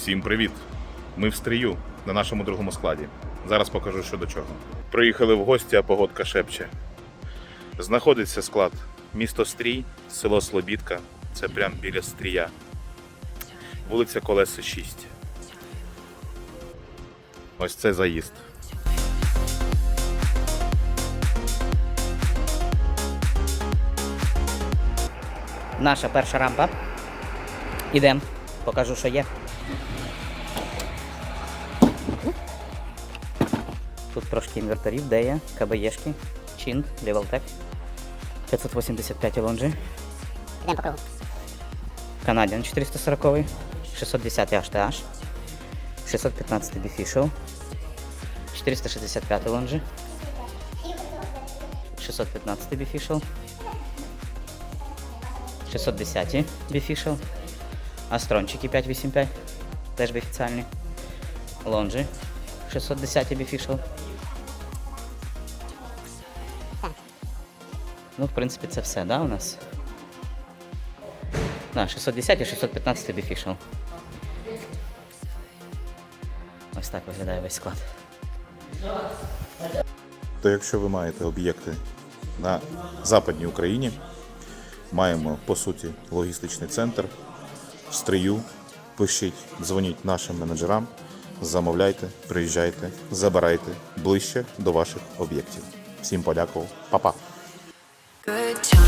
Всім привіт! Ми в стрію на нашому другому складі. Зараз покажу, що до чого. Приїхали в гості, а погодка шепче. Знаходиться склад місто Стрій, село Слобідка. Це прямо біля Стрія. Вулиця Колеси 6. Ось це заїзд. Наша перша рампа. Ідемо, покажу, що є. Тут трошки інверторів, де є, КБЄшки, Чинт, Лівелтек, 585 лонжі. Йдемо по кругу. Canadian 440, 610 HTH, 615 Beneficial, 465 лонжі, 615 Beneficial, 610 Beneficial, Астрончики 585, теж офіціальні, лонжі 610 Beneficial. Ну, в принципі, це все, да, у нас? Да, 610 і 615 Beneficial. Ось так виглядає весь склад. То якщо ви маєте об'єкти на Западній Україні, маємо по суті логістичний центр в стрию. Пишіть, дзвоніть нашим менеджерам, замовляйте, приїжджайте, забирайте ближче до ваших об'єктів. Всім подякував, Па-па! Good time.